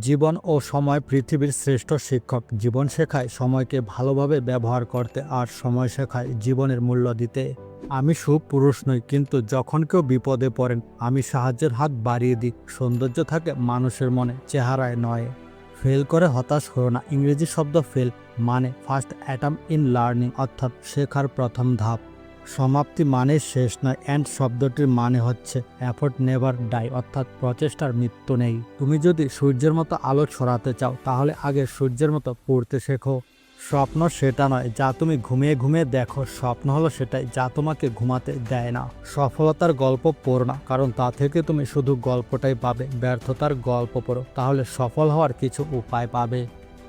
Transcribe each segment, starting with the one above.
জীবন ও সময় পৃথিবীর শ্রেষ্ঠ শিক্ষক। জীবন শেখায় সময়কে ভালোভাবে ব্যবহার করতে আর সময় শেখায় জীবনের মূল্য দিতে। আমি সুপুরুষ নই, কিন্তু যখন কেউ বিপদে পড়েন, আমি সাহায্যের হাত বাড়িয়ে দিই। সৌন্দর্য থাকে মানুষের মনে, চেহারায় নয়। ফেল করে হতাশ হও না। ইংরেজি শব্দ ফেল মানে ফার্স্ট অ্যাটাম ইন লার্নিং, অর্থাৎ শেখার প্রথম ধাপ। সমাপ্তি মানে শেষ নয়। অ্যান্ড শব্দটির মানে হচ্ছে অ্যাফোর্ট নেভার ডাই অর্থাৎ প্রচেষ্টার মৃত্যু নেই। তুমি যদি সূর্যের মতো আলো ছড়াতে চাও, তাহলে আগে সূর্যের মতো পড়তে শেখো। স্বপ্ন সেটা নয় যা তুমি ঘুমিয়ে ঘুমিয়ে দেখো। স্বপ্ন হলো সেটাই যা তোমাকে ঘুমাতে দেয় না। সফলতার গল্প পড়ো না, কারণ তা থেকে তুমি শুধু গল্পটাই পাবে। ব্যর্থতার গল্প পড়ো, তাহলে সফল হওয়ার কিছু উপায় পাবে।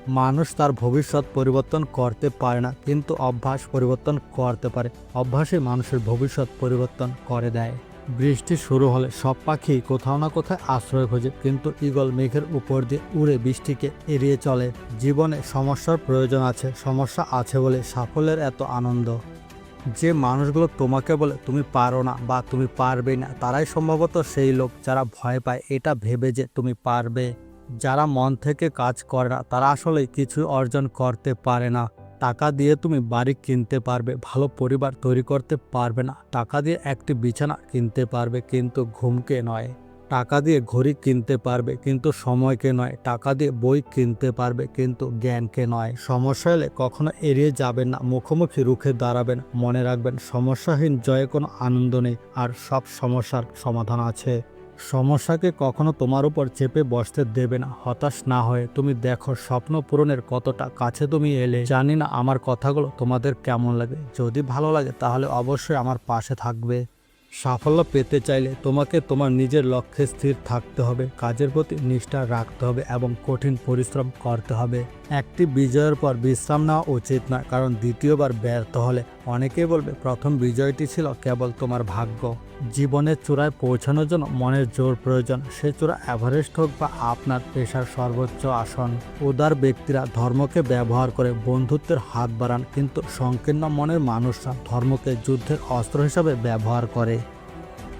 মানুষ তার ভবিষ্যৎ পরিবর্তন করতে পারে না, কিন্তু অভ্যাস পরিবর্তন করতে পারে। অভ্যাসে মানুষের ভবিষ্যৎ পরিবর্তন করে দেয়। বৃষ্টি শুরু হলে সব পাখি কোথাও না কোথায় আশ্রয় খোঁজে, কিন্তু ঈগল মেঘের উপর দিয়ে উড়ে বৃষ্টিকে এড়িয়ে চলে। জীবনে সমস্যার প্রয়োজন আছে, সমস্যা আছে বলে সাফল্যের এত আনন্দ। যে মানুষগুলো তোমাকে বলে, তুমি পারো না বা তুমি পারবে না, তারাই সম্ভবত সেই লোক যারা ভয় পায়। এটা ভেবে যে তুমি পারবে। যারা মন থেকে কাজ করে না, তারা আসলে কিছু অর্জন করতে পারে না। টাকা দিয়ে তুমি বাড়ি কিনতে পারবে, ভালো পরিবার তৈরি করতে পারবে না। টাকা দিয়ে একটি বিছানা কিনতে পারবে, কিন্তু ঘুমকে নয়। টাকা দিয়ে ঘড়ি কিনতে পারবে, কিন্তু সময়কে নয়। টাকা দিয়ে বই কিনতে পারবে, কিন্তু জ্ঞানকে নয়। সমস্যা এলে কখনো এড়িয়ে যাবেন না, মুখোমুখি রুখে দাঁড়াবেন, মনে রাখবেন, সমস্যাহীন জয়ে কোনো আনন্দ নেই, আর সব সমস্যার সমাধান আছে। সমস্যাকে কখনো তোমার উপর চেপে বসতে দেবে না, হতাশ না হয়ে। তুমি দেখো, স্বপ্ন পূরণের কতটা কাছে তুমি এলে। জানি না আমার কথাগুলো তোমাদের কেমন লাগে। যদি ভালো লাগে, তাহলে অবশ্যই আমার পাশে থাকবে। সাফল্য পেতে চাইলে তোমাকে তোমার নিজের লক্ষ্যে স্থির থাকতে হবে। কাজের প্রতি নিষ্ঠা রাখতে হবে এবং কঠিন পরিশ্রম করতে হবে। একটি বিজয়ের পর বিশ্রাম নেওয়া উচিত নয়, কারণ দ্বিতীয়বার ব্যর্থ হলে অনেকেই বলবে, প্রথম বিজয়টি ছিল কেবল তোমার ভাগ্য। জীবনের চূড়ায় পৌঁছানোর জন্য মনের জোর প্রয়োজন। সে চূড়া এভারেস্ট হোক বা আপনার পেশার সর্বোচ্চ আসন। উদার ব্যক্তিরা ধর্মকে ব্যবহার করে বন্ধুত্বের হাত বাড়ান, কিন্তু সংকীর্ণ মনের মানুষরা ধর্মকে যুদ্ধের অস্ত্র হিসাবে ব্যবহার করে।